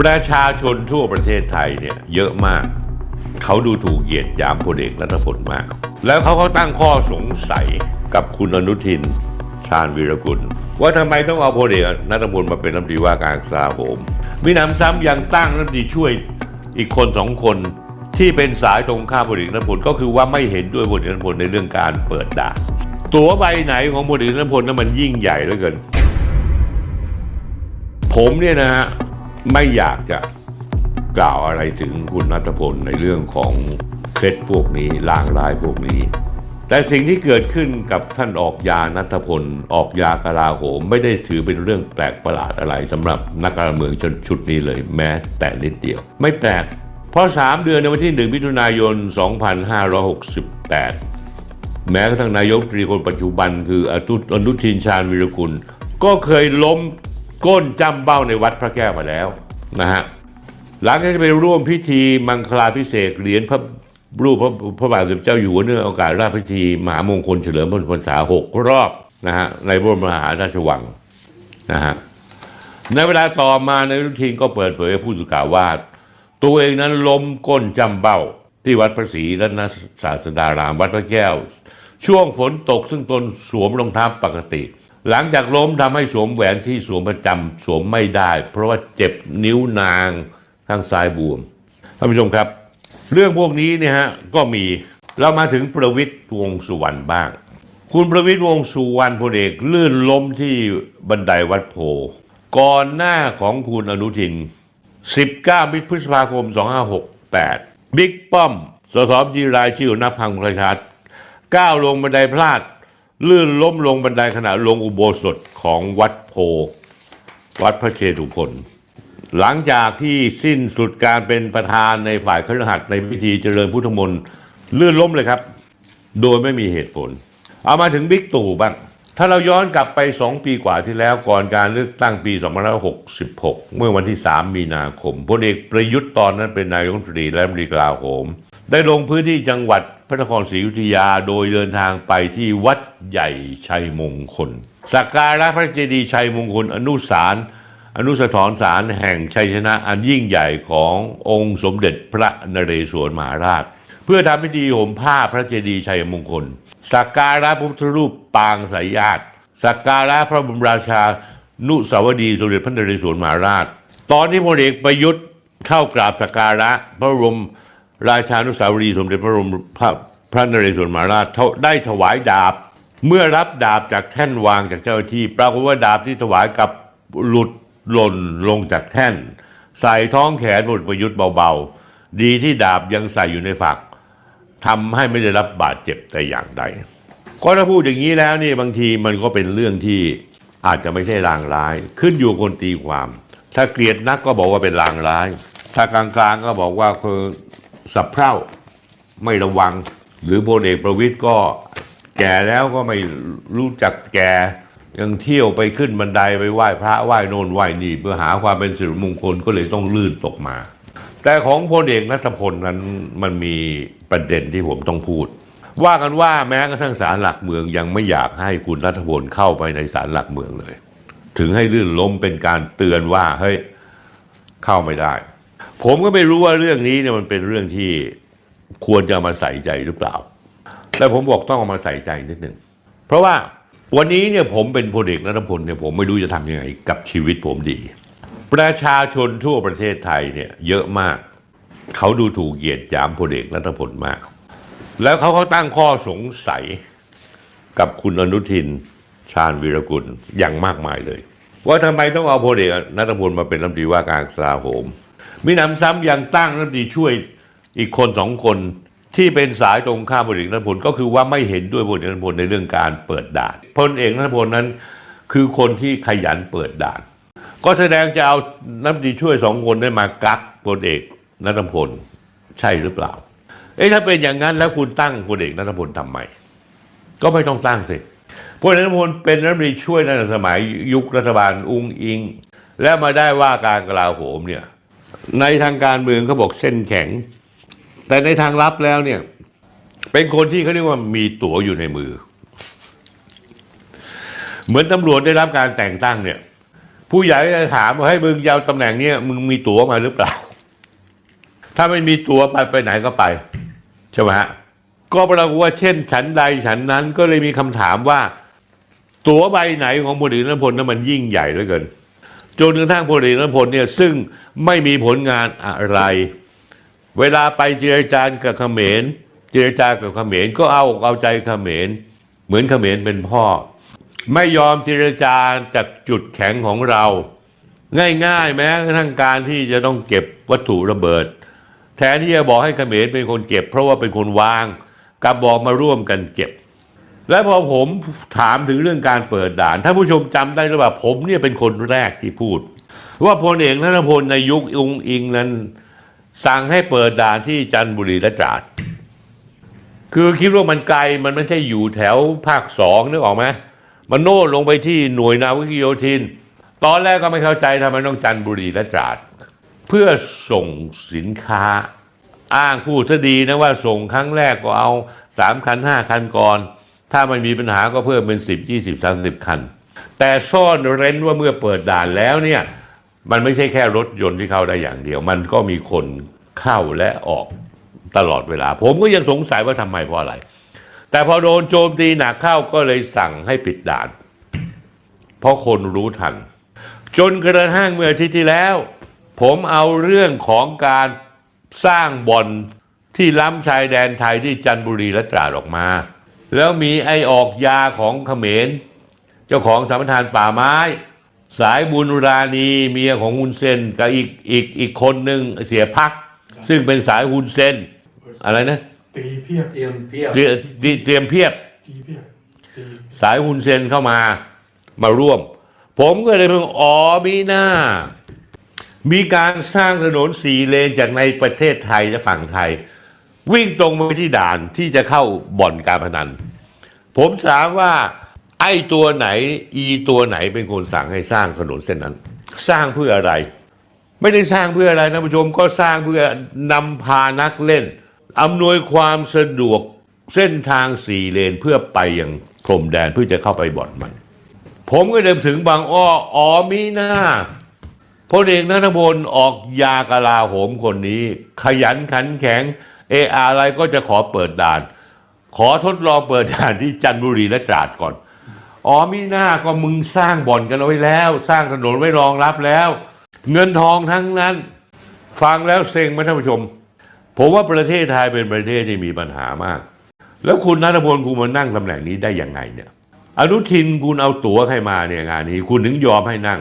ประชาชนทั่วประเทศไทยเนี่ยเยอะมาก เขาดูถูกเหยียดหยามพลเอกรัฐพลมาก แล้วเขาก็ตั้งข้อสงสัยกับคุณอนุทินชาญวีรกุล ว่าทำไมต้องเอาพลเอกนัทพลมาเป็นรัฐมนตรีว่าการกลาโหมมีหนำซ้ำยังตั้งรัฐมนตรีช่วยอีกคนสองคนที่เป็นสายตรงข้ามพลเอกนัทพลก็คือว่าไม่เห็นด้วยพลเอกนัทพลในเรื่องการเปิดด่านตัวใบไหนของพลเอกนัทพลนั้นมันยิ่งใหญ่เหลือเกิน ผมเนี่ยนะฮะ ไม่อยากจะกล่าวอะไรถึงคุณนัทพลในเรื่องของเคล็ดพวกนี้ลางร้ายพวกนี้ แต่สิ่งที่เกิดขึ้นกับท่านออกยานัทพล ออกยากลาโหมไม่ได้ถือเป็นเรื่องแปลกประหลาดอะไรสำหรับนักการเมืองจนชุดนี้เลยแม้แต่นิดเดียว ไม่แปลกเพราะ 3 เดือนในวันที่ 1 มิถุนายน 2568 แม้กระทั่งนายกตรีคนปัจจุบันคืออนุอนุทินชาญวิรกุลก็เคยล้มก้นจำเบ้าในวัดพระแก้วมาแล้ว นะฮะหลังจากไปร่วมพิธีมังคลาพิเศษเหรียญพระรูปพระพระบาทสมเด็จเจ้าอยู่หัวเนื่องโอกาสราชพิธีมหามงคลเฉลิมพระชนมพรรษาหกรอบนะฮะในบรมมหาราชวังนะฮะในเวลาต่อมาในายอนุทินก็เปิดเผยผู้สื่อข่าวว่า ตัวเองนั้นล้มก้นจำเบ้าที่วัดพระศรีรัตนศาสดารามวัดพระแก้ว ช่วงฝนตกซึ่งตนสวมรองเท้าปกติ หลังจากล้มทำให้สวมแหวนที่สวมประจำสวมไม่ได้ เพราะว่าเจ็บนิ้วนางข้างซ้ายบวมท่านผู้ชมครับ เรื่องพวกนี้เนี่ยฮะก็มีเรามาถึงประวิตยวงสุวรรณบ้าง คุณประวิตยวงสุวรรณพลเอกลื่นล้มที่บันไดวัดโพก่อนหน้าของคุณอนุทิน 19พฤษภาคม2568 บิ๊กป้อม สสบัญชีรายชื่อนับพังประชาธิก้าวลงบันไดพลาด ลื่นล้มลงบันไดขณะลงอุโบสถของวัดโพ วัดพระเชตุพนหลังจากที่สิ้นสุดการเป็นประธานในฝ่ายครหัสในพิธีเจริญพุทธมนต์ลื่นล้มเลยครับ โดยไม่มีเหตุผล เอามาถึงบิ๊กตู่บ้างถ้าเราย้อนกลับไป 2 ปีกว่าที่แล้วก่อนการเลือกตั้งปี 2566 เมื่อวันที่ 3 มีนาคมพลเอกประยุทธ์ตอนนั้นเป็นนายกรัฐมนตรีและมนตรีกลาโหม ได้ลงพื้นที่จังหวัดพระนครศรีอยุธยาโดยเดินทางไปที่วัดใหญ่ชัยมงคล สักการะพระเจดีย์ชัยมงคลอนุสารณ์อนุสถรณ์สารแห่งชัยชนะอันยิ่งใหญ่ขององค์สมเด็จพระนเรศวรมหาราช เพื่อทำพิธีห่มผ้าพระเจดีย์ชัยมงคล สักการะพระพุทธรูปปางสายญาติสักการะพระบรมราชานุสาวดีสมเด็จพระนเรศวรมหาราช ตอนที่พลเอกประยุทธ์เข้ากราบสักการะพระบรม ราชานุสาวรีย์สมเด็จพระบรมพระพระนเรศวรมหาราชได้ถวายดาบ เมื่อรับดาบจากแท่นวางจากเจ้าหน้าที่ ปรากฏว่าดาบที่ถวายกับหลุดหล่นลงจากแท่น ใส่ท้องแขนพลเอกประยุทธ์เบาๆ ดีที่ดาบยังใส่อยู่ในฝักทำให้ไม่ได้รับบาดเจ็บแต่อย่างใดก็ถ้าพูดอย่างนี้แล้วนี่บางทีมันก็เป็นเรื่องที่อาจจะไม่ใช่ลางร้าย ขึ้นอยู่คนตีความ ถ้าเกลียดนักก็บอกว่าเป็นลางร้าย ถ้ากลางๆก็บอกว่าคือ สับเพร่าไม่ระวัง หรือพลเอกประวิตยก็แก่แล้วก็ไม่รู้จักแก่ยังเที่ยวไปขึ้นบันไดไปไหว้พระไหว้โน่นไหว้นี่เพื่อหาความเป็นสิริมงคลก็เลยต้องลื่นตกมา แต่ของพลเอกนัทพลนั้นมันมีประเด็นที่ผมต้องพูด ว่ากันว่าแม้กระทั่งศาลหลักเมืองยังไม่อยากให้คุณนัทพลเข้าไปในศาลหลักเมืองเลย ถึงให้ลื่นล้มเป็นการเตือนว่าเฮ้ยเข้าไม่ได้ ผมก็ไม่รู้ว่าเรื่องนี้เนี่ยมันเป็นเรื่องที่ควรจะมาใส่ใจหรือเปล่า แต่ผมบอกต้องเอามาใส่ใจนิดหนึ่ง เพราะว่าวันนี้เนี่ยผมเป็นพลเอกนัทพลเนี่ยผมไม่รู้จะทำยังไงกับชีวิตผมดี ประชาชนทั่วประเทศไทยเนี่ยเยอะมาก เขาดูถูกเหยียดหยามพลเอกนัทพลมาก แล้วเขาก็ตั้งข้อสงสัยกับคุณอนุทินชาญวีรกุลอย่างมากมายเลย ว่าทำไมต้องเอาพลเอกนัทพลมาเป็นรัฐมนตรีว่าการกระทรวงกลาโหม มีหนำซ้ำยังตั้งรัฐมนตรีช่วยอีกคนสองคนที่เป็นสายตรงข้ามพลเอกนัทพลก็คือว่าไม่เห็นด้วยพลเอกนัทพลในเรื่องการเปิดด่านพลเอกนัทพลนั้น คือคนที่ขยันเปิดด่าน ก็แสดงจะเอานักดนตรีช่วยสองคนได้มากักพลเอกนัทพลใช่หรือเปล่า เอ๊ะถ้าเป็นอย่างนั้นแล้วคุณตั้งพลเอกนัทพลทำไม ก็ไม่ต้องตั้งสิพลเอกนัทพลเป็นรัฐมนตรีช่วยในสมัยยุครัฐบาลอุ้งอิง และมาได้ว่าการกลาโหมเนี่ย ในทางการเมืองเขาบอกเส้นแข็ง แต่ในทางลับแล้วเนี่ย เป็นคนที่เขาเรียกว่ามีตั๋วอยู่ในมือ เหมือนตำรวจได้รับการแต่งตั้งเนี่ย ผู้ใหญ่จะถามว่าให้มึงยาวตำแหน่งเนี้ยมึงมีตั๋วมาหรือเปล่า ถ้าไม่มีตั๋วไปไปไหนก็ไปใช่ไหมฮะก็ปรากฏว่าเช่น ฉันใดฉันนั้นก็เลยมีคำถามว่า ตั๋วใบไหนของพลเอกนพลนั้นมันยิ่งใหญ่เหลือเกิน จนกระทั่งพลเอกนพลเนี่ยซึ่งไม่มีผลงานอะไร เวลาไปเจรจากับเขมร เจรจากับเขมรก็เอาเอาใจเขมร เหมือนเขมรเป็นพ่อ ไม่ยอมเจรจาจากจุดแข็งของเรา ง่ายๆ แม้กระทั่งการที่จะต้องเก็บวัตถุระเบิด แทนที่จะบอกให้เขมรเป็นคนเก็บ เพราะว่าเป็นคนวางกลับบอกมาร่วมกันเก็บ และพอผมถามถึงเรื่องการเปิดด่านท่านผู้ชมจำได้หรือเปล่าผมเนี่ยเป็นคนแรกที่พูด ว่าพลเอกนัทพลในยุคอุงอิงนั้น สั่งให้เปิดด่านที่จันทบุรีและตราดคือคิดว่ามันไกลมันไม่ใช่อยู่แถวภาคสองนึกออกไหมมันโน่นลงไปที่หน่วยนาวิกโยธิน ตอนแรกก็ไม่เข้าใจทำไมต้องจันทบุรีและตราด เพื่อส่งสินค้าอ้างพูดซะดีนะว่าส่งครั้งแรกก็เอาสามคันห้าคันก่อน ถ้ามันมีปัญหาก็เพิ่มเป็นสิบยี่สิบสามสิบคัน แต่ซ่อนเร้นว่าเมื่อเปิดด่านแล้วเนี่ย มันไม่ใช่แค่รถยนต์ที่เข้าได้อย่างเดียว มันก็มีคนเข้าและออกตลอดเวลา ผมก็ยังสงสัยว่าทำไมเพราะอะไร แต่พอโดนโจมตีหนักเข้าก็เลยสั่งให้ปิดด่าน เพราะคนรู้ทัน จนกระทั่งเมื่ออาทิตย์ที่แล้ว ผมเอาเรื่องของการสร้างบ่อนที่ล้ำชายแดนไทยที่จันทบุรีและตราดออกมา แล้วมีไอออกยาของเขมร เจ้าของสัมปทานป่าไม้ สายบุญราณีเมียของฮุนเซนกับอีกอีกอีกคนหนึ่งเสียพัก ซึ่งเป็นสายฮุนเซนอะไรนะตีเพียบเตรียมเพียบเตรียเตรียมเพียบตีเพียบตีสายฮุนเซนเข้ามามาร่วม ผมก็เลยเพิ่งอ๋อมีหน้า มีการสร้างถนนสี่เลนจากในประเทศไทยและฝั่งไทย วิ่งตรงไปที่ด่านที่จะเข้าบ่อนการพนัน ผมถามว่า ไอ้ตัวไหน อีตัวไหนเป็นคนสั่งให้สร้างถนนเส้นนั้น สร้างเพื่ออะไร ไม่ได้สร้างเพื่ออะไรท่านผู้ชมก็สร้างเพื่อนำพานักเล่นอำนวยความสะดวกเส้นทางสี่เลนเพื่อไปยังพรมแดนเพื่อจะเข้าไปบ่อนมัน ผมก็เดินถึงบางอ้ออ๋อมีหน้าพลเอกนัทพลออกยากลาโหมคนนี้ ขยันขันแข็ง เออะไรก็จะขอเปิดด่าน ขอทดลองเปิดด่านที่จันทบุรีและตราดก่อน อ๋อมีหน้าก็มึงสร้างบ่อนกันเอาไว้แล้ว สร้างถนนไว้รองรับแล้ว เงินทองทั้งนั้น ฟังแล้วเซ็งไหมท่านผู้ชม ผมว่าประเทศไทยเป็นประเทศที่มีปัญหามาก แล้วคุณนัทพลคุณมานั่งตำแหน่งนี้ได้ยังไงเนี่ย อนุทินคุณเอาตั๋วให้มาเนี่ยงานนี้ คุณถึงยอมให้นั่ง